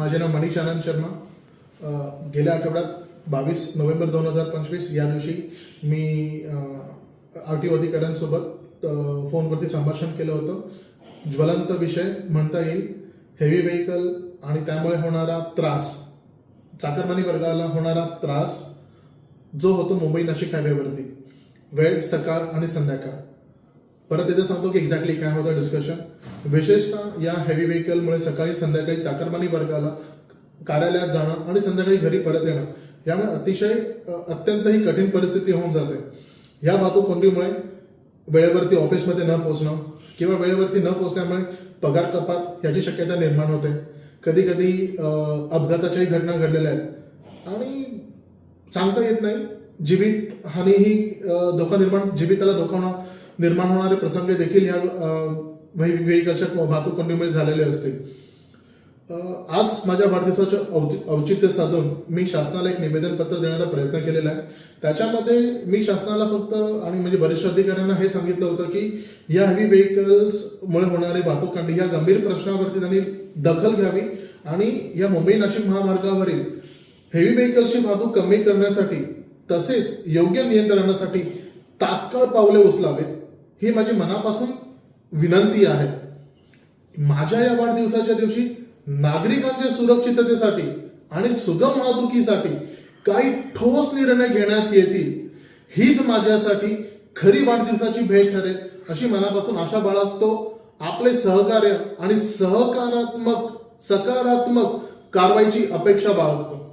माझे नाव मनीष आनंद शर्मा. गेल्या आठवड्यात बावीस नोव्हेंबर दोन हजार पंचवीस या दिवशी मी आर टी अधिकाऱ्यांसोबत फोनवरती संभाषण केलं होतं. ज्वलंत विषय म्हणता येईल. हेवी व्हेकल आणि त्यामुळे होणारा त्रास चाकरमानी वर्गाला होणारा त्रास जो होतो मुंबई नाशिक हायवेवरती वेळ सकाळ आणि संध्याकाळ. परत त्याचं सांगतो की एक्झॅक्टली काय होतं डिस्कशन विशेषतः या हेवी व्हेकलमुळे सकाळी संध्याकाळी चाकरमानी वर्गाला कार्यालयात जाणं आणि संध्याकाळी घरी परत येणं यामुळे अतिशय अत्यंतही अत्यंत ही कठीण परिस्थिती होऊन जाते. या वाहतूक कोंडीमुळे वेळेवरती ऑफिसमध्ये न पोहोचणं किंवा वेळेवरती न पोहोचल्यामुळे पगार कपात याची शक्यता निर्माण होते. कधी कधी अपघाताच्याही घटना घडलेल्या आहेत. आणि सांगता येत नाही जीवित हानी ही धोका निर्माण जीविताला धोका होणं- निर्माण होणारे प्रसंग देखील या व्हेकलच्या वाहतूक कोंडीमुळे झालेले असते आज माझ्या वाढदिवसाचे औचित्य साधून मी शासनाला एक निवेदन पत्र देण्याचा प्रयत्न केलेला आहे. त्याच्यामध्ये मी शासनाला फक्त आणि म्हणजे वरिष्ठ अधिकाऱ्यांना हे सांगितलं होतं की या हेवी व्हेकल्समुळे होणारी वाहतूककांडी या गंभीर प्रश्नावरती त्यांनी दखल घ्यावी आणि या मुंबई नाशिक महामार्गावरील हेवी व्हेकल्सची वाहतूक कमी करण्यासाठी तसेच योग्य नियंत्रणासाठी तात्काळ पावले उचलावेत. ही माझी मनापासून विनंती आहे. माझ्या या वाढदिवसाच्या दिवशी नागरिकांच्या सुरक्षिततेसाठी आणि सुगम वाहतुकीसाठी काही ठोस निर्णय घेण्यात येतील हीच माझ्यासाठी खरी वाढदिवसाची भेट ठरेल अशी मनापासून आशा बाळगतो. आपले सहकार्य आणि सहकारात्मक सकारात्मक कारवाईची अपेक्षा बाळगतो.